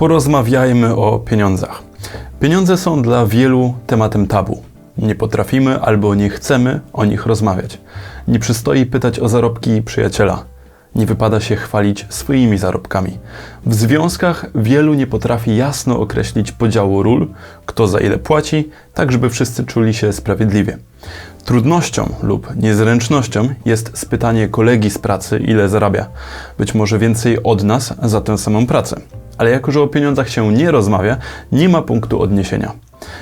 Porozmawiajmy o pieniądzach. Pieniądze są dla wielu tematem tabu. Nie potrafimy albo nie chcemy o nich rozmawiać. Nie przystoi pytać o zarobki przyjaciela. Nie wypada się chwalić swoimi zarobkami. W związkach wielu nie potrafi jasno określić podziału ról, kto za ile płaci, tak żeby wszyscy czuli się sprawiedliwie. Trudnością lub niezręcznością jest spytanie kolegi z pracy, ile zarabia. Być może więcej od nas za tę samą pracę. Ale jako, że o pieniądzach się nie rozmawia, nie ma punktu odniesienia.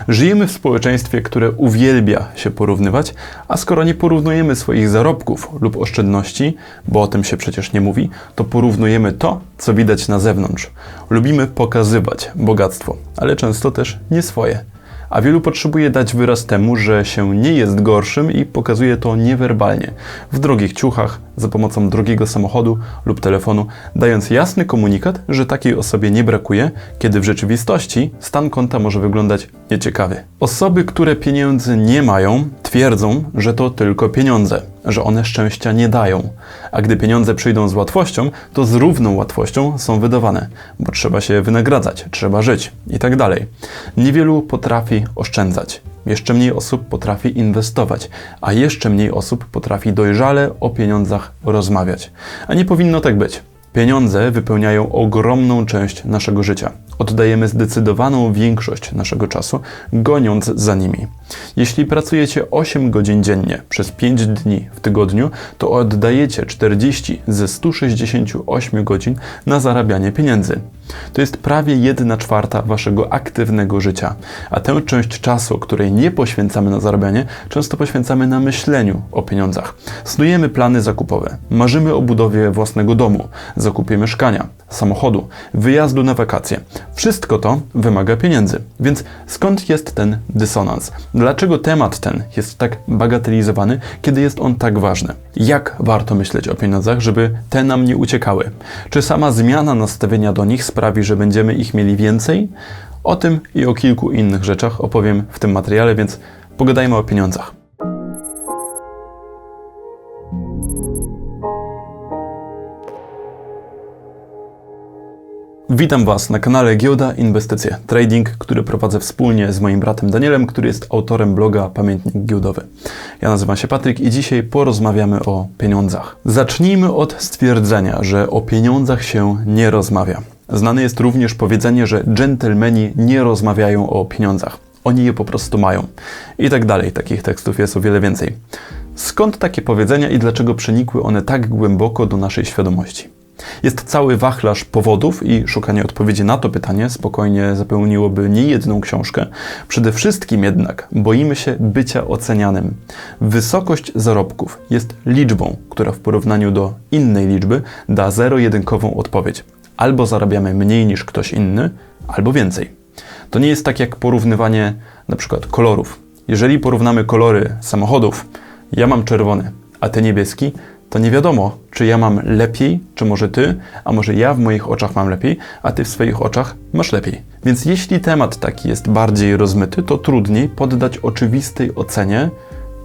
Żyjemy w społeczeństwie, które uwielbia się porównywać, a skoro nie porównujemy swoich zarobków lub oszczędności, bo o tym się przecież nie mówi, to porównujemy to, co widać na zewnątrz. Lubimy pokazywać bogactwo, ale często też nie swoje a wielu potrzebuje dać wyraz temu, że się nie jest gorszym i pokazuje to niewerbalnie, w drogich ciuchach, za pomocą drogiego samochodu lub telefonu, dając jasny komunikat, że takiej osobie nie brakuje, kiedy w rzeczywistości stan konta może wyglądać nieciekawie. Osoby, które pieniędzy nie mają, twierdzą, że to tylko pieniądze, że one szczęścia nie dają, a gdy pieniądze przyjdą z łatwością, to z równą łatwością są wydawane, bo trzeba się wynagradzać, trzeba żyć i tak. Niewielu potrafi oszczędzać. Jeszcze mniej osób potrafi inwestować, a jeszcze mniej osób potrafi dojrzale o pieniądzach rozmawiać. A nie powinno tak być. Pieniądze wypełniają ogromną część naszego życia. Oddajemy zdecydowaną większość naszego czasu, goniąc za nimi. Jeśli pracujecie 8 godzin dziennie przez 5 dni w tygodniu, to oddajecie 40 ze 168 godzin na zarabianie pieniędzy. To jest prawie 1 czwarta waszego aktywnego życia, a tę część czasu, której nie poświęcamy na zarabianie, często poświęcamy na myśleniu o pieniądzach. Snujemy plany zakupowe, marzymy o budowie własnego domu, zakupie mieszkania, samochodu, wyjazdu na wakacje. Wszystko to wymaga pieniędzy. Więc skąd jest ten dysonans? Dlaczego temat ten jest tak bagatelizowany, kiedy jest on tak ważny? Jak warto myśleć o pieniądzach, żeby te nam nie uciekały? Czy sama zmiana nastawienia do nich sprawi, że będziemy ich mieli więcej? O tym i o kilku innych rzeczach opowiem w tym materiale, więc pogadajmy o pieniądzach. Witam Was na kanale Giełda Inwestycje Trading, który prowadzę wspólnie z moim bratem Danielem, który jest autorem bloga Pamiętnik Giełdowy. Ja nazywam się Patryk i dzisiaj porozmawiamy o pieniądzach. Zacznijmy od stwierdzenia, że o pieniądzach się nie rozmawia. Znane jest również powiedzenie, że dżentelmeni nie rozmawiają o pieniądzach. Oni je po prostu mają. I tak dalej. Takich tekstów jest o wiele więcej. Skąd takie powiedzenia i dlaczego przenikły one tak głęboko do naszej świadomości? Jest cały wachlarz powodów i szukanie odpowiedzi na to pytanie spokojnie zapełniłoby niejedną książkę. Przede wszystkim jednak boimy się bycia ocenianym. Wysokość zarobków jest liczbą, która w porównaniu do innej liczby da zero-jedynkową odpowiedź. Albo zarabiamy mniej niż ktoś inny, albo więcej. To nie jest tak jak porównywanie na przykład kolorów. Jeżeli porównamy kolory samochodów, ja mam czerwony, a ty niebieski, to nie wiadomo, czy ja mam lepiej, czy może ty, a może ja w moich oczach mam lepiej, a ty w swoich oczach masz lepiej. Więc jeśli temat taki jest bardziej rozmyty, to trudniej poddać oczywistej ocenie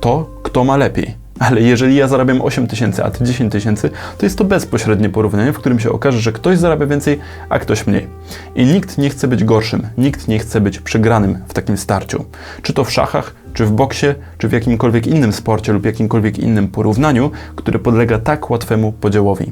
to, kto ma lepiej. Ale jeżeli ja zarabiam 8 tysięcy, a ty 10 tysięcy, to jest to bezpośrednie porównanie, w którym się okaże, że ktoś zarabia więcej, a ktoś mniej. I nikt nie chce być gorszym, nikt nie chce być przegranym w takim starciu. Czy to w szachach, czy w boksie, czy w jakimkolwiek innym sporcie lub jakimkolwiek innym porównaniu, które podlega tak łatwemu podziałowi.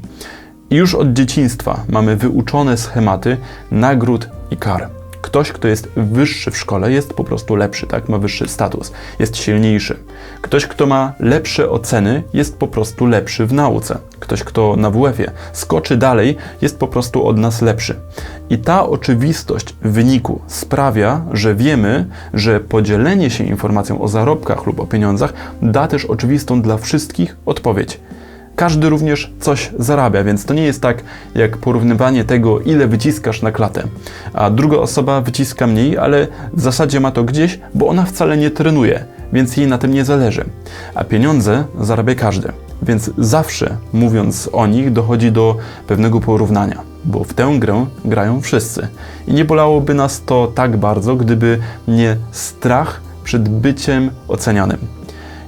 I już od dzieciństwa mamy wyuczone schematy nagród i kar. Ktoś, kto jest wyższy w szkole, jest po prostu lepszy, tak? Ma wyższy status, jest silniejszy. Ktoś, kto ma lepsze oceny, jest po prostu lepszy w nauce. Ktoś, kto na WF-ie skoczy dalej, jest po prostu od nas lepszy. I ta oczywistość wyniku sprawia, że wiemy, że podzielenie się informacją o zarobkach lub o pieniądzach da też oczywistą dla wszystkich odpowiedź każdy również coś zarabia, więc to nie jest tak jak porównywanie tego, ile wyciskasz na klatę, a druga osoba wyciska mniej, ale w zasadzie ma to gdzieś, bo ona wcale nie trenuje, więc jej na tym nie zależy. A pieniądze zarabia każdy, więc zawsze mówiąc o nich dochodzi do pewnego porównania, bo w tę grę grają wszyscy. I nie bolałoby nas to tak bardzo, gdyby nie strach przed byciem ocenianym.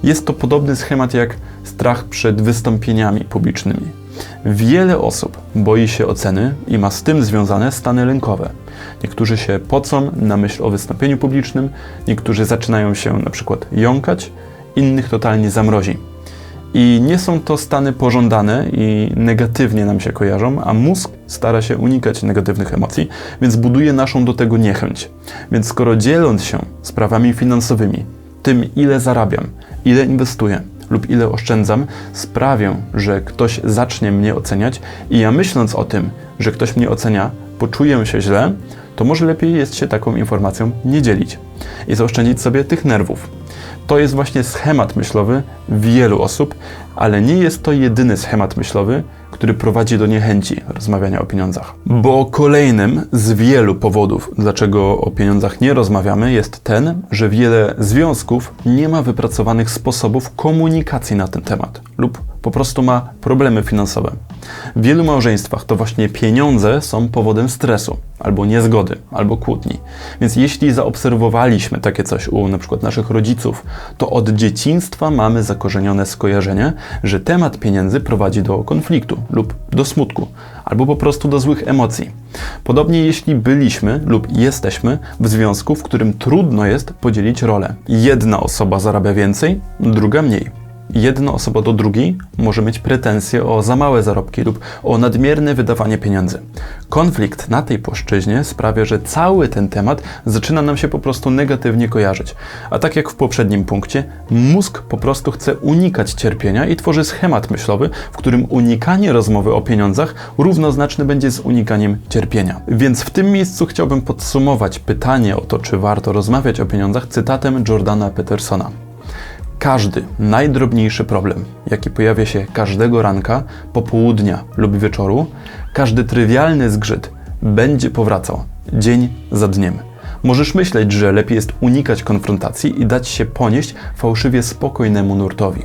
Jest to podobny schemat jak strach przed wystąpieniami publicznymi. Wiele osób boi się oceny i ma z tym związane stany lękowe. Niektórzy się pocą na myśl o wystąpieniu publicznym, niektórzy zaczynają się na przykład jąkać, innych totalnie zamrozi. I nie są to stany pożądane i negatywnie nam się kojarzą, a mózg stara się unikać negatywnych emocji, więc buduje naszą do tego niechęć. Więc skoro dzieląc się sprawami finansowymi, tym ile zarabiam, ile inwestuję lub ile oszczędzam, sprawię, że ktoś zacznie mnie oceniać i ja myśląc o tym, że ktoś mnie ocenia, poczuję się źle, to może lepiej jest się taką informacją nie dzielić i zaoszczędzić sobie tych nerwów. To jest właśnie schemat myślowy wielu osób, ale nie jest to jedyny schemat myślowy, który prowadzi do niechęci rozmawiania o pieniądzach. Bo kolejnym z wielu powodów, dlaczego o pieniądzach nie rozmawiamy, jest ten, że wiele związków nie ma wypracowanych sposobów komunikacji na ten temat lub po prostu ma problemy finansowe. W wielu małżeństwach to właśnie pieniądze są powodem stresu, albo niezgody, albo kłótni. Więc jeśli zaobserwowaliśmy takie coś u na przykład naszych rodziców, to od dzieciństwa mamy zakorzenione skojarzenie, że temat pieniędzy prowadzi do konfliktu lub do smutku, albo po prostu do złych emocji. Podobnie jeśli byliśmy lub jesteśmy w związku, w którym trudno jest podzielić rolę. Jedna osoba zarabia więcej, druga mniej jedna osoba do drugiej może mieć pretensje o za małe zarobki lub o nadmierne wydawanie pieniędzy. Konflikt na tej płaszczyźnie sprawia, że cały ten temat zaczyna nam się po prostu negatywnie kojarzyć. A tak jak w poprzednim punkcie, mózg po prostu chce unikać cierpienia i tworzy schemat myślowy, w którym unikanie rozmowy o pieniądzach równoznaczne będzie z unikaniem cierpienia. Więc w tym miejscu chciałbym podsumować pytanie o to, czy warto rozmawiać o pieniądzach cytatem Jordana Petersona. Każdy najdrobniejszy problem, jaki pojawia się każdego ranka, popołudnia lub wieczoru, każdy trywialny zgrzyt będzie powracał dzień za dniem. Możesz myśleć, że lepiej jest unikać konfrontacji i dać się ponieść fałszywie spokojnemu nurtowi.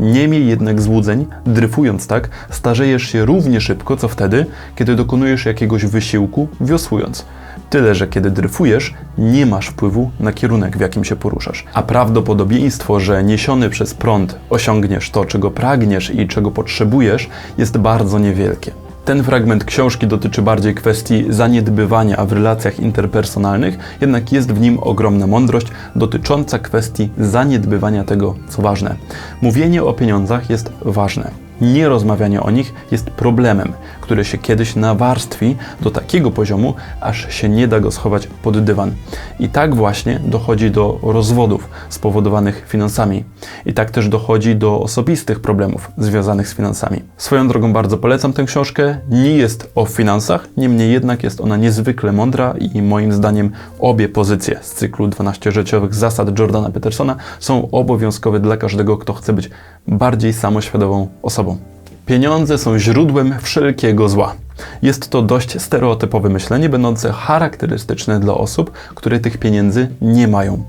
Niemniej jednak złudzeń, dryfując tak, starzejesz się równie szybko, co wtedy, kiedy dokonujesz jakiegoś wysiłku wiosłując. Tyle, że kiedy dryfujesz, nie masz wpływu na kierunek, w jakim się poruszasz. A prawdopodobieństwo, że niesiony przez prąd osiągniesz to, czego pragniesz i czego potrzebujesz, jest bardzo niewielkie. Ten fragment książki dotyczy bardziej kwestii zaniedbywania w relacjach interpersonalnych, jednak jest w nim ogromna mądrość dotycząca kwestii zaniedbywania tego, co ważne. Mówienie o pieniądzach jest ważne nierozmawianie o nich jest problemem, który się kiedyś nawarstwi do takiego poziomu, aż się nie da go schować pod dywan. I tak właśnie dochodzi do rozwodów spowodowanych finansami. I tak też dochodzi do osobistych problemów związanych z finansami. Swoją drogą bardzo polecam tę książkę. Nie jest o finansach, niemniej jednak jest ona niezwykle mądra i moim zdaniem obie pozycje z cyklu 12 życiowych zasad Jordana Petersona są obowiązkowe dla każdego, kto chce być bardziej samoświadomą osobą. Pieniądze są źródłem wszelkiego zła. Jest to dość stereotypowe myślenie, będące charakterystyczne dla osób, które tych pieniędzy nie mają.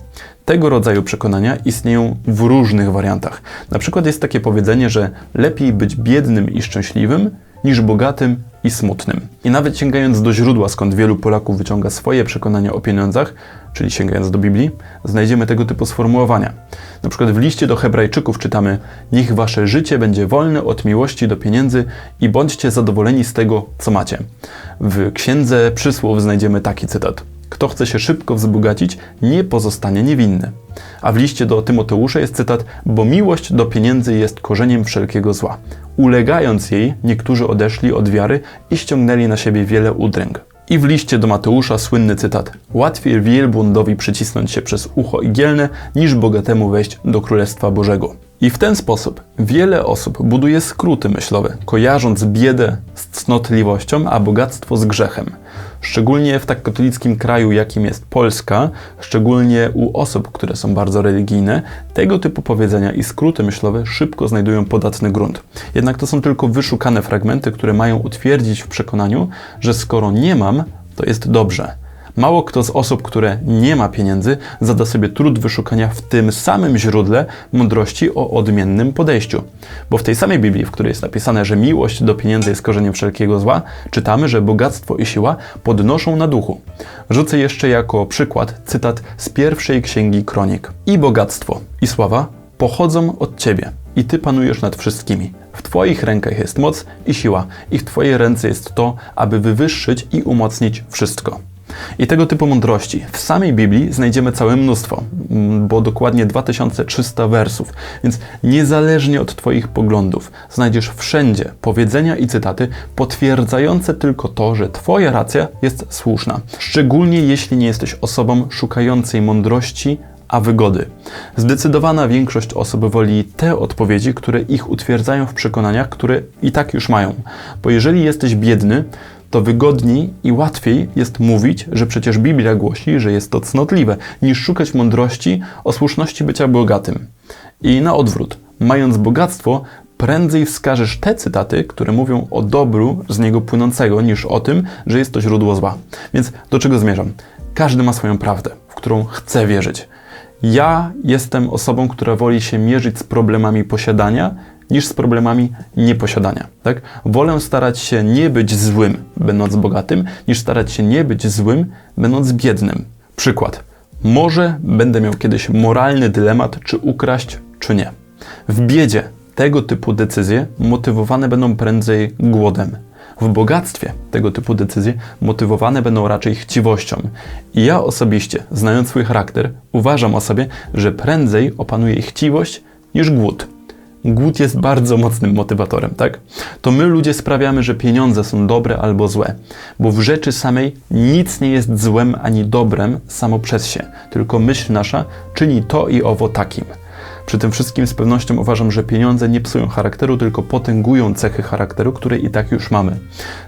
Tego rodzaju przekonania istnieją w różnych wariantach. Na przykład jest takie powiedzenie, że lepiej być biednym i szczęśliwym niż bogatym i smutnym. I nawet sięgając do źródła, skąd wielu Polaków wyciąga swoje przekonania o pieniądzach, czyli sięgając do Biblii, znajdziemy tego typu sformułowania. Na przykład w liście do Hebrajczyków czytamy: Niech wasze życie będzie wolne od miłości do pieniędzy i bądźcie zadowoleni z tego, co macie. W księdze przysłów znajdziemy taki cytat: Kto chce się szybko wzbogacić, nie pozostanie niewinny. A w liście do Tymoteusza jest cytat: Bo miłość do pieniędzy jest korzeniem wszelkiego zła. Ulegając jej, niektórzy odeszli od wiary i ściągnęli na siebie wiele udręk. I w liście do Mateusza słynny cytat: Łatwiej wielbłądowi przycisnąć się przez ucho igielne, niż bogatemu wejść do Królestwa Bożego. I w ten sposób wiele osób buduje skróty myślowe, kojarząc biedę z cnotliwością, a bogactwo z grzechem. Szczególnie w tak katolickim kraju, jakim jest Polska, szczególnie u osób, które są bardzo religijne, tego typu powiedzenia i skróty myślowe szybko znajdują podatny grunt. Jednak to są tylko wyszukane fragmenty, które mają utwierdzić w przekonaniu, że skoro nie mam, to jest dobrze Mało kto z osób, które nie ma pieniędzy, zada sobie trud wyszukania w tym samym źródle mądrości o odmiennym podejściu. Bo w tej samej Biblii, w której jest napisane, że miłość do pieniędzy jest korzeniem wszelkiego zła, czytamy, że bogactwo i siła podnoszą na duchu. Rzucę jeszcze jako przykład cytat z pierwszej księgi Kronik. I bogactwo, i sława pochodzą od Ciebie, i Ty panujesz nad wszystkimi. W Twoich rękach jest moc i siła, i w Twojej ręce jest to, aby wywyższyć i umocnić wszystko. I tego typu mądrości w samej Biblii znajdziemy całe mnóstwo, mm, bo dokładnie 2300 wersów. Więc niezależnie od Twoich poglądów, znajdziesz wszędzie powiedzenia i cytaty potwierdzające tylko to, że Twoja racja jest słuszna. Szczególnie jeśli nie jesteś osobą szukającej mądrości, a wygody. Zdecydowana większość osób woli te odpowiedzi, które ich utwierdzają w przekonaniach, które i tak już mają. Bo jeżeli jesteś biedny, to wygodniej i łatwiej jest mówić, że przecież Biblia głosi, że jest to cnotliwe, niż szukać mądrości o słuszności bycia bogatym. I na odwrót, mając bogactwo, prędzej wskażesz te cytaty, które mówią o dobru z niego płynącego, niż o tym, że jest to źródło zła. Więc do czego zmierzam? Każdy ma swoją prawdę, w którą chce wierzyć. Ja jestem osobą, która woli się mierzyć z problemami posiadania niż z problemami nieposiadania. Tak? Wolę starać się nie być złym, będąc bogatym, niż starać się nie być złym, będąc biednym. Przykład. Może będę miał kiedyś moralny dylemat, czy ukraść, czy nie. W biedzie tego typu decyzje motywowane będą prędzej głodem. W bogactwie tego typu decyzje motywowane będą raczej chciwością. I ja osobiście, znając swój charakter, uważam o sobie, że prędzej opanuje chciwość niż głód. Głód jest bardzo mocnym motywatorem, tak? To my ludzie sprawiamy, że pieniądze są dobre albo złe, bo w rzeczy samej nic nie jest złem ani dobrem samo przez się, tylko myśl nasza czyni to i owo takim. Przy tym wszystkim z pewnością uważam, że pieniądze nie psują charakteru, tylko potęgują cechy charakteru, które i tak już mamy.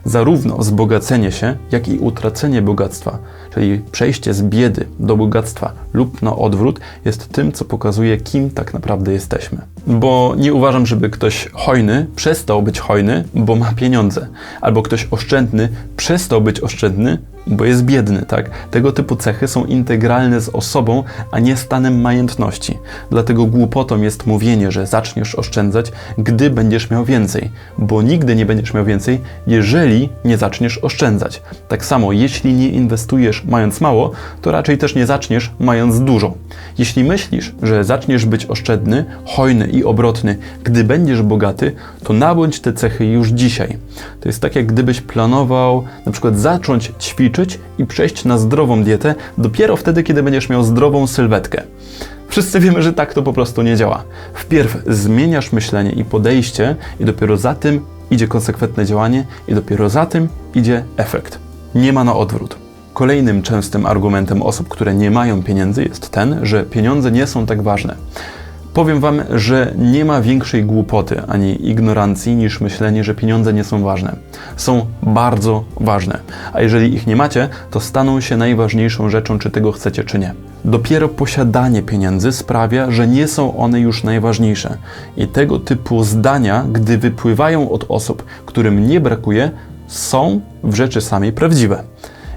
Zarówno wzbogacenie się, jak i utracenie bogactwa, czyli przejście z biedy do bogactwa lub na odwrót, jest tym, co pokazuje, kim tak naprawdę jesteśmy. Bo nie uważam, żeby ktoś hojny przestał być hojny, bo ma pieniądze, albo ktoś oszczędny przestał być oszczędny, bo jest biedny, tak? Tego typu cechy są integralne z osobą, a nie stanem majętności. Dlatego głupotą jest mówienie, że zaczniesz oszczędzać, gdy będziesz miał więcej, bo nigdy nie będziesz miał więcej, jeżeli nie zaczniesz oszczędzać. Tak samo, jeśli nie inwestujesz mając mało, to raczej też nie zaczniesz mając dużo. Jeśli myślisz, że zaczniesz być oszczędny, hojny i obrotny, gdy będziesz bogaty, to nabądź te cechy już dzisiaj. To jest tak, jak gdybyś planował na przykład zacząć ćwiczyć i przejść na zdrową dietę dopiero wtedy, kiedy będziesz miał zdrową sylwetkę. Wszyscy wiemy, że tak to po prostu nie działa. Wpierw zmieniasz myślenie i podejście, i dopiero za tym idzie konsekwentne działanie, i dopiero za tym idzie efekt. Nie ma na odwrót. Kolejnym częstym argumentem osób, które nie mają pieniędzy, jest ten, że pieniądze nie są tak ważne. Powiem Wam, że nie ma większej głupoty ani ignorancji niż myślenie, że pieniądze nie są ważne. Są bardzo ważne, a jeżeli ich nie macie, to staną się najważniejszą rzeczą, czy tego chcecie, czy nie. Dopiero posiadanie pieniędzy sprawia, że nie są one już najważniejsze. I tego typu zdania, gdy wypływają od osób, którym nie brakuje, są w rzeczy samej prawdziwe.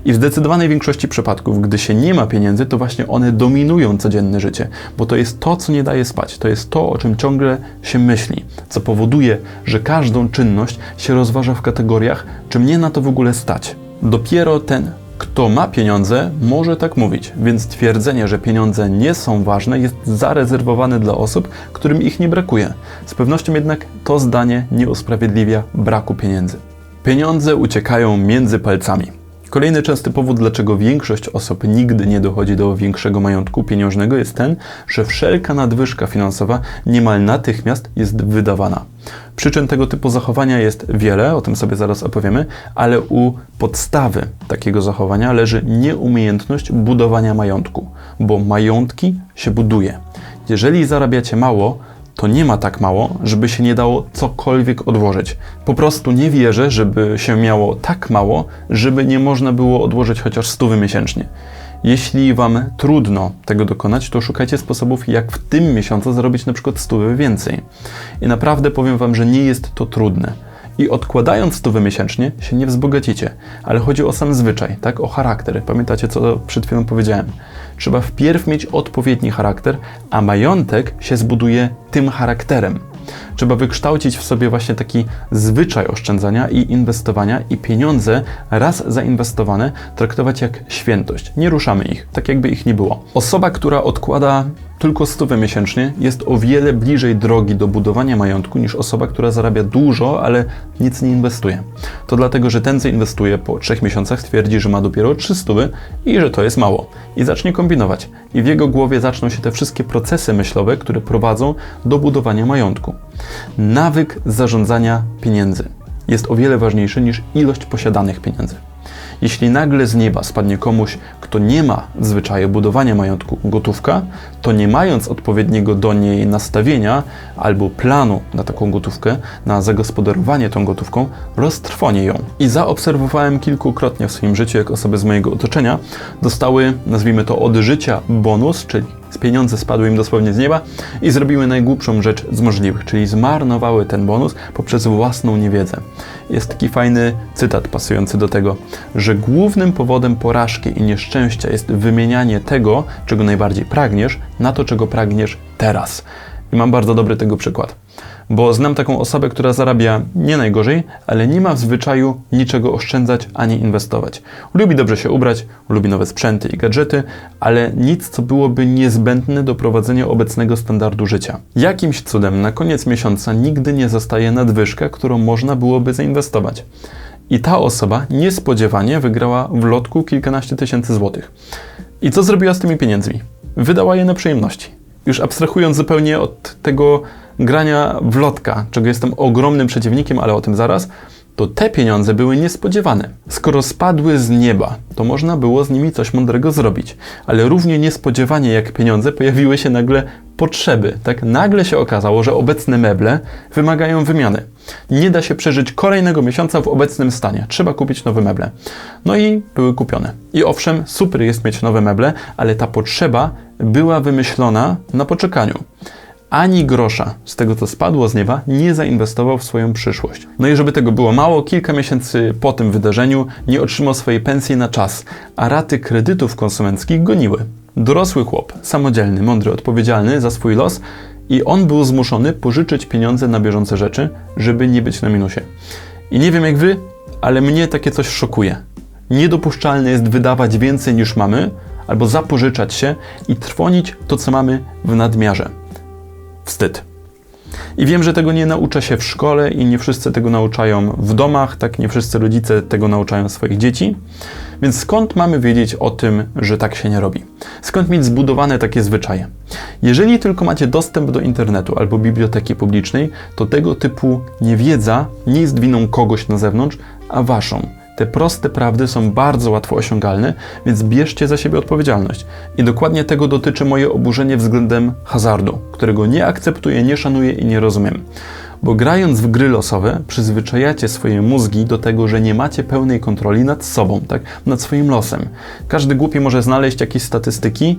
I w zdecydowanej większości przypadków, gdy się nie ma pieniędzy, to właśnie one dominują codzienne życie, bo to jest to, co nie daje spać, to jest to, o czym ciągle się myśli, co powoduje, że każdą czynność się rozważa w kategoriach, czy mnie na to w ogóle stać. Dopiero ten, kto ma pieniądze, może tak mówić, więc twierdzenie, że pieniądze nie są ważne, jest zarezerwowane dla osób, którym ich nie brakuje. Z pewnością jednak to zdanie nie usprawiedliwia braku pieniędzy. Pieniądze uciekają między palcami. Kolejny częsty powód, dlaczego większość osób nigdy nie dochodzi do większego majątku pieniężnego, jest ten, że wszelka nadwyżka finansowa niemal natychmiast jest wydawana. Przyczyn tego typu zachowania jest wiele, o tym sobie zaraz opowiemy, ale u podstawy takiego zachowania leży nieumiejętność budowania majątku, bo majątki się buduje. Jeżeli zarabiacie mało, to nie ma tak mało, żeby się nie dało cokolwiek odłożyć. Po prostu nie wierzę, żeby się miało tak mało, żeby nie można było odłożyć chociaż stówy miesięcznie. Jeśli Wam trudno tego dokonać, to szukajcie sposobów, jak w tym miesiącu zarobić na przykład stówy więcej. I naprawdę powiem Wam, że nie jest to trudne. I odkładając stówę miesięcznie się nie wzbogacicie, ale chodzi o sam zwyczaj, tak? O charakter. Pamiętacie, co przed chwilą powiedziałem? Trzeba wpierw mieć odpowiedni charakter, a majątek się zbuduje tym charakterem. Trzeba wykształcić w sobie właśnie taki zwyczaj oszczędzania i inwestowania i pieniądze raz zainwestowane traktować jak świętość. Nie ruszamy ich, tak jakby ich nie było. Osoba, która odkłada tylko stówę miesięcznie jest o wiele bliżej drogi do budowania majątku niż osoba, która zarabia dużo, ale nic nie inwestuje. To dlatego, że ten, co inwestuje po trzech miesiącach, twierdzi, że ma dopiero 300 i że to jest mało. I zacznie kombinować. I w jego głowie zaczną się te wszystkie procesy myślowe, które prowadzą do budowania majątku. Nawyk zarządzania pieniędzy jest o wiele ważniejszy niż ilość posiadanych pieniędzy. Jeśli nagle z nieba spadnie komuś, kto nie ma zwyczaju budowania majątku gotówka, to nie mając odpowiedniego do niej nastawienia albo planu na taką gotówkę, na zagospodarowanie tą gotówką, roztrwonie ją. I zaobserwowałem kilkukrotnie w swoim życiu, jak osoby z mojego otoczenia dostały, nazwijmy to od życia, bonus, czyli pieniądze spadły im dosłownie z nieba i zrobiły najgłupszą rzecz z możliwych, czyli zmarnowały ten bonus poprzez własną niewiedzę. Jest taki fajny cytat pasujący do tego, że głównym powodem porażki i nieszczęścia jest wymienianie tego, czego najbardziej pragniesz, na to, czego pragniesz teraz. I mam bardzo dobry tego przykład bo znam taką osobę, która zarabia nie najgorzej, ale nie ma w zwyczaju niczego oszczędzać ani inwestować. Lubi dobrze się ubrać, lubi nowe sprzęty i gadżety, ale nic, co byłoby niezbędne do prowadzenia obecnego standardu życia. Jakimś cudem na koniec miesiąca nigdy nie zostaje nadwyżka, którą można byłoby zainwestować. I ta osoba niespodziewanie wygrała w lotku kilkanaście tysięcy złotych. I co zrobiła z tymi pieniędzmi? Wydała je na przyjemności. Już abstrahując zupełnie od tego grania w lotka, czego jestem ogromnym przeciwnikiem, ale o tym zaraz, to te pieniądze były niespodziewane. Skoro spadły z nieba, to można było z nimi coś mądrego zrobić. Ale równie niespodziewanie jak pieniądze pojawiły się nagle potrzeby. Tak nagle się okazało, że obecne meble wymagają wymiany. Nie da się przeżyć kolejnego miesiąca w obecnym stanie. Trzeba kupić nowe meble. No i były kupione. I owszem, super jest mieć nowe meble, ale ta potrzeba była wymyślona na poczekaniu ani grosza z tego, co spadło z nieba, nie zainwestował w swoją przyszłość. No i żeby tego było mało, kilka miesięcy po tym wydarzeniu nie otrzymał swojej pensji na czas, a raty kredytów konsumenckich goniły. Dorosły chłop, samodzielny, mądry, odpowiedzialny za swój los i on był zmuszony pożyczyć pieniądze na bieżące rzeczy, żeby nie być na minusie. I nie wiem jak wy, ale mnie takie coś szokuje. Niedopuszczalne jest wydawać więcej niż mamy, albo zapożyczać się i trwonić to, co mamy w nadmiarze wstyd. I wiem, że tego nie naucza się w szkole i nie wszyscy tego nauczają w domach, tak nie wszyscy rodzice tego nauczają swoich dzieci. Więc skąd mamy wiedzieć o tym, że tak się nie robi? Skąd mieć zbudowane takie zwyczaje? Jeżeli tylko macie dostęp do internetu albo biblioteki publicznej, to tego typu niewiedza nie jest winą kogoś na zewnątrz, a waszą. Te proste prawdy są bardzo łatwo osiągalne, więc bierzcie za siebie odpowiedzialność. I dokładnie tego dotyczy moje oburzenie względem hazardu, którego nie akceptuję, nie szanuję i nie rozumiem. Bo grając w gry losowe, przyzwyczajacie swoje mózgi do tego, że nie macie pełnej kontroli nad sobą, tak? nad swoim losem. Każdy głupi może znaleźć jakieś statystyki,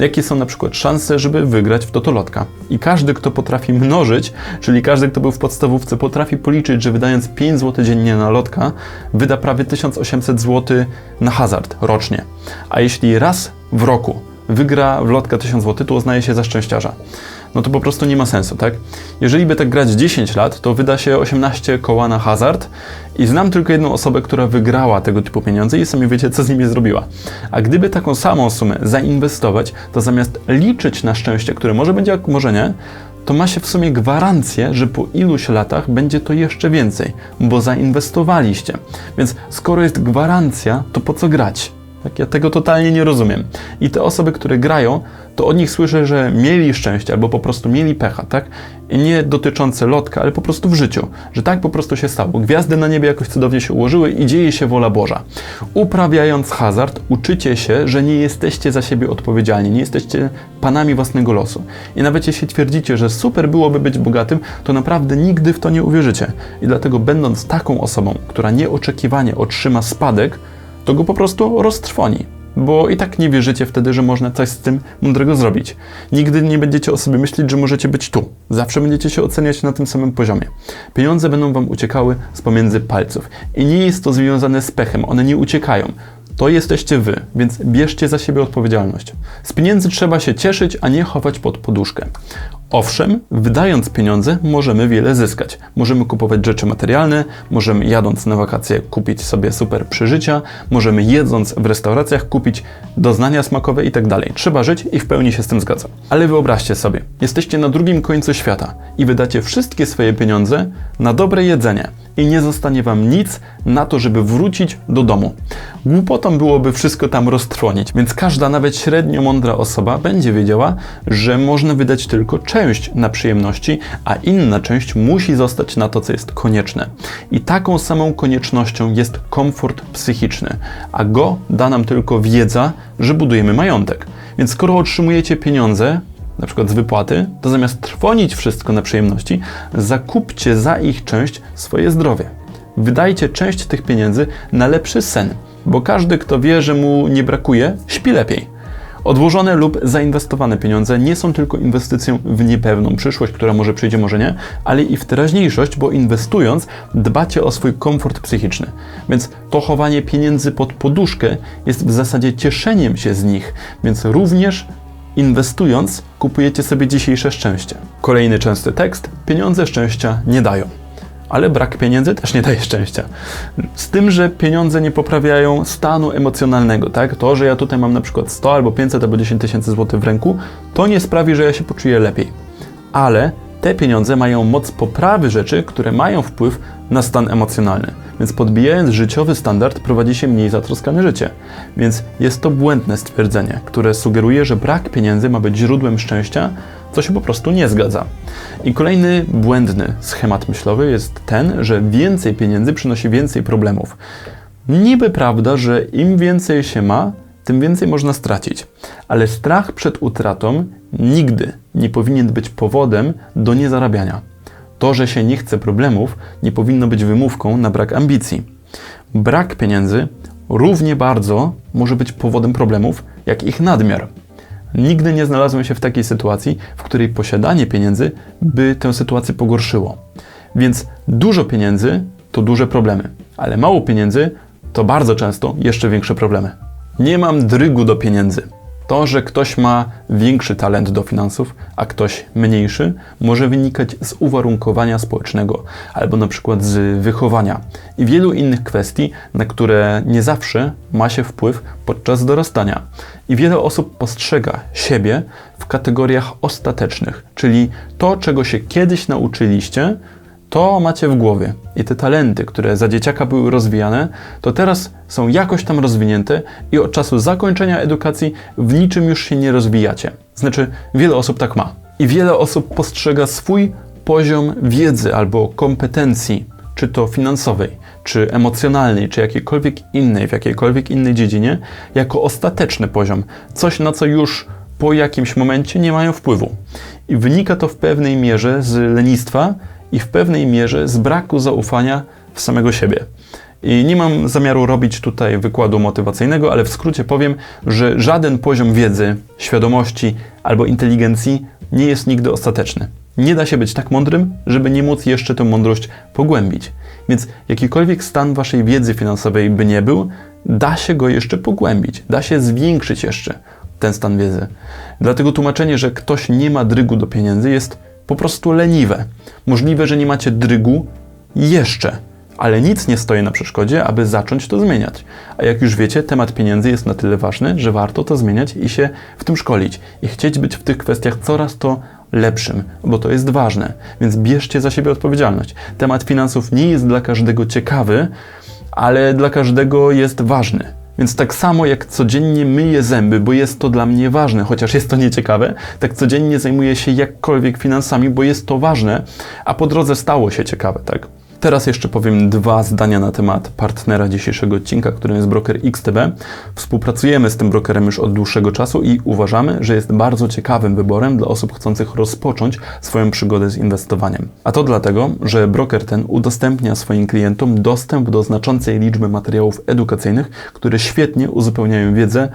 jakie są na przykład szanse, żeby wygrać w totolotka. I każdy, kto potrafi mnożyć, czyli każdy, kto był w podstawówce, potrafi policzyć, że wydając 5 zł dziennie na lotka, wyda prawie 1800 zł na hazard rocznie. A jeśli raz w roku wygra w lotka 1000 zł, to uznaje się za szczęściarza no to po prostu nie ma sensu, tak? Jeżeli by tak grać 10 lat, to wyda się 18 koła na hazard i znam tylko jedną osobę, która wygrała tego typu pieniądze i sami wiecie, co z nimi zrobiła. A gdyby taką samą sumę zainwestować, to zamiast liczyć na szczęście, które może będzie, może nie, to ma się w sumie gwarancję, że po iluś latach będzie to jeszcze więcej, bo zainwestowaliście. Więc skoro jest gwarancja, to po co grać? Tak, ja tego totalnie nie rozumiem. I te osoby, które grają, to od nich słyszę, że mieli szczęście albo po prostu mieli pecha, tak? I nie dotyczące lotka, ale po prostu w życiu, że tak po prostu się stało. Gwiazdy na niebie jakoś cudownie się ułożyły i dzieje się wola Boża. Uprawiając hazard, uczycie się, że nie jesteście za siebie odpowiedzialni, nie jesteście panami własnego losu. I nawet jeśli twierdzicie, że super byłoby być bogatym, to naprawdę nigdy w to nie uwierzycie. I dlatego, będąc taką osobą, która nieoczekiwanie otrzyma spadek, to go po prostu roztrwoni. Bo i tak nie wierzycie wtedy, że można coś z tym mądrego zrobić. Nigdy nie będziecie o sobie myśleć, że możecie być tu. Zawsze będziecie się oceniać na tym samym poziomie. Pieniądze będą wam uciekały z pomiędzy palców. I nie jest to związane z pechem, one nie uciekają. To jesteście wy, więc bierzcie za siebie odpowiedzialność. Z pieniędzy trzeba się cieszyć, a nie chować pod poduszkę. Owszem, wydając pieniądze możemy wiele zyskać. Możemy kupować rzeczy materialne, możemy jadąc na wakacje kupić sobie super przeżycia, możemy jedząc w restauracjach kupić doznania smakowe itd. Tak Trzeba żyć i w pełni się z tym zgadzam. Ale wyobraźcie sobie, jesteście na drugim końcu świata i wydacie wszystkie swoje pieniądze na dobre jedzenie i nie zostanie wam nic na to, żeby wrócić do domu. Głupotą byłoby wszystko tam roztrwonić, więc każda nawet średnio mądra osoba będzie wiedziała, że można wydać tylko część na przyjemności, a inna część musi zostać na to, co jest konieczne. I taką samą koniecznością jest komfort psychiczny, a go da nam tylko wiedza, że budujemy majątek. Więc skoro otrzymujecie pieniądze, na przykład z wypłaty, to zamiast trwonić wszystko na przyjemności, zakupcie za ich część swoje zdrowie. Wydajcie część tych pieniędzy na lepszy sen, bo każdy, kto wie, że mu nie brakuje, śpi lepiej. Odłożone lub zainwestowane pieniądze nie są tylko inwestycją w niepewną przyszłość, która może przyjdzie, może nie, ale i w teraźniejszość, bo inwestując dbacie o swój komfort psychiczny. Więc to chowanie pieniędzy pod poduszkę jest w zasadzie cieszeniem się z nich, więc również Inwestując, kupujecie sobie dzisiejsze szczęście. Kolejny częsty tekst: pieniądze szczęścia nie dają. Ale brak pieniędzy też nie daje szczęścia. Z tym, że pieniądze nie poprawiają stanu emocjonalnego, tak? To, że ja tutaj mam na przykład 100 albo 500 albo 10 tysięcy złotych w ręku, to nie sprawi, że ja się poczuję lepiej. Ale te pieniądze mają moc poprawy rzeczy, które mają wpływ na stan emocjonalny. Więc podbijając życiowy standard, prowadzi się mniej zatroskane życie. Więc jest to błędne stwierdzenie, które sugeruje, że brak pieniędzy ma być źródłem szczęścia, co się po prostu nie zgadza. I kolejny błędny schemat myślowy jest ten, że więcej pieniędzy przynosi więcej problemów. Niby prawda, że im więcej się ma, tym więcej można stracić. Ale strach przed utratą nigdy nie powinien być powodem do niezarabiania. To, że się nie chce problemów, nie powinno być wymówką na brak ambicji. Brak pieniędzy równie bardzo może być powodem problemów, jak ich nadmiar. Nigdy nie znalazłem się w takiej sytuacji, w której posiadanie pieniędzy by tę sytuację pogorszyło. Więc dużo pieniędzy to duże problemy, ale mało pieniędzy to bardzo często jeszcze większe problemy. Nie mam drygu do pieniędzy. To, że ktoś ma większy talent do finansów, a ktoś mniejszy, może wynikać z uwarunkowania społecznego albo na przykład z wychowania i wielu innych kwestii, na które nie zawsze ma się wpływ podczas dorastania. I wiele osób postrzega siebie w kategoriach ostatecznych, czyli to, czego się kiedyś nauczyliście, to macie w głowie. I te talenty, które za dzieciaka były rozwijane, to teraz są jakoś tam rozwinięte i od czasu zakończenia edukacji w niczym już się nie rozwijacie. Znaczy, wiele osób tak ma. I wiele osób postrzega swój poziom wiedzy albo kompetencji, czy to finansowej, czy emocjonalnej, czy jakiejkolwiek innej, w jakiejkolwiek innej dziedzinie, jako ostateczny poziom. Coś, na co już po jakimś momencie nie mają wpływu. I wynika to w pewnej mierze z lenistwa, i w pewnej mierze z braku zaufania w samego siebie. I nie mam zamiaru robić tutaj wykładu motywacyjnego, ale w skrócie powiem, że żaden poziom wiedzy, świadomości albo inteligencji nie jest nigdy ostateczny. Nie da się być tak mądrym, żeby nie móc jeszcze tę mądrość pogłębić. Więc jakikolwiek stan waszej wiedzy finansowej by nie był, da się go jeszcze pogłębić, da się zwiększyć jeszcze ten stan wiedzy. Dlatego tłumaczenie, że ktoś nie ma drygu do pieniędzy jest po prostu leniwe. Możliwe, że nie macie drygu jeszcze, ale nic nie stoi na przeszkodzie, aby zacząć to zmieniać. A jak już wiecie, temat pieniędzy jest na tyle ważny, że warto to zmieniać i się w tym szkolić i chcieć być w tych kwestiach coraz to lepszym, bo to jest ważne. Więc bierzcie za siebie odpowiedzialność. Temat finansów nie jest dla każdego ciekawy, ale dla każdego jest ważny. Więc tak samo jak codziennie myję zęby, bo jest to dla mnie ważne, chociaż jest to nieciekawe, tak codziennie zajmuję się jakkolwiek finansami, bo jest to ważne, a po drodze stało się ciekawe, tak? Teraz jeszcze powiem dwa zdania na temat partnera dzisiejszego odcinka, którym jest broker XTB. Współpracujemy z tym brokerem już od dłuższego czasu i uważamy, że jest bardzo ciekawym wyborem dla osób chcących rozpocząć swoją przygodę z inwestowaniem. A to dlatego, że broker ten udostępnia swoim klientom dostęp do znaczącej liczby materiałów edukacyjnych, które świetnie uzupełniają wiedzę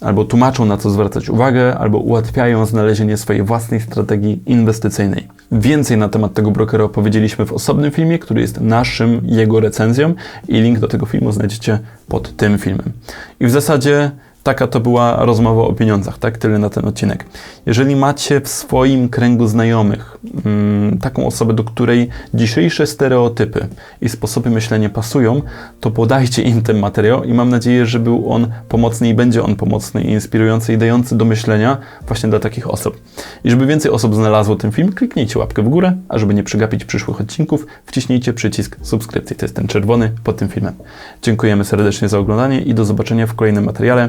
albo tłumaczą na co zwracać uwagę, albo ułatwiają znalezienie swojej własnej strategii inwestycyjnej. Więcej na temat tego brokera opowiedzieliśmy w osobnym filmie, który jest naszym jego recenzją i link do tego filmu znajdziecie pod tym filmem. I w zasadzie taka to była rozmowa o pieniądzach, tak? Tyle na ten odcinek. Jeżeli macie w swoim kręgu znajomych mm, taką osobę, do której dzisiejsze stereotypy i sposoby myślenia pasują, to podajcie im ten materiał i mam nadzieję, że był on pomocny i będzie on pomocny i inspirujący i dający do myślenia właśnie dla takich osób. I żeby więcej osób znalazło ten film, kliknijcie łapkę w górę, a żeby nie przegapić przyszłych odcinków, wciśnijcie przycisk subskrypcji. To jest ten czerwony pod tym filmem. Dziękujemy serdecznie za oglądanie i do zobaczenia w kolejnym materiale.